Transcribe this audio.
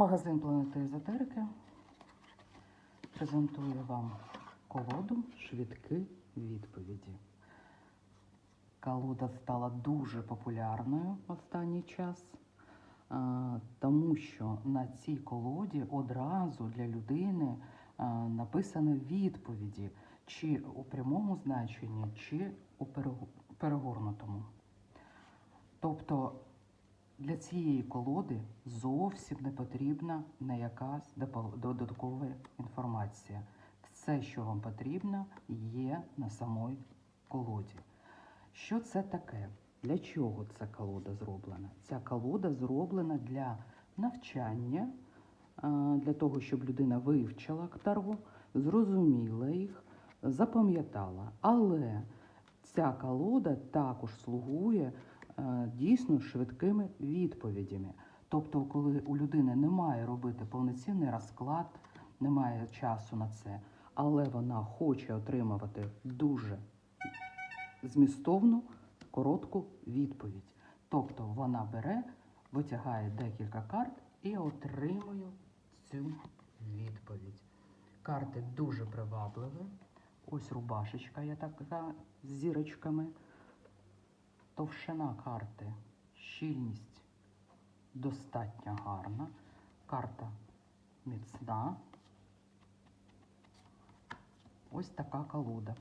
Магазин планети езотерики презентує вам колоду швидкі відповіді. Колода стала дуже популярною в останній час, тому що на цій колоді одразу для людини а, написані відповіді, чи у прямому значенні, чи у перегорнутому. Тобто для цієї колоди зовсім не потрібна не якась додаткова інформація. Все, що вам потрібно, є на самій колоді. Що це таке? Для чого ця колода зроблена? Ця колода зроблена для навчання, для того, щоб людина вивчила Таро, зрозуміла їх, запам'ятала. Але ця колода також слугує дійсно швидкими відповідями. Тобто, коли у людини немає робити повноцінний розклад, немає часу на це, але вона хоче отримувати дуже змістовну коротку відповідь. Тобто вона бере, витягає декілька карт і отримує цю відповідь. Карти дуже привабливі. Ось рубашечка є така з зірочками. Товщина карти, щільність достатньо гарна. Карта міцна. Ось така колода.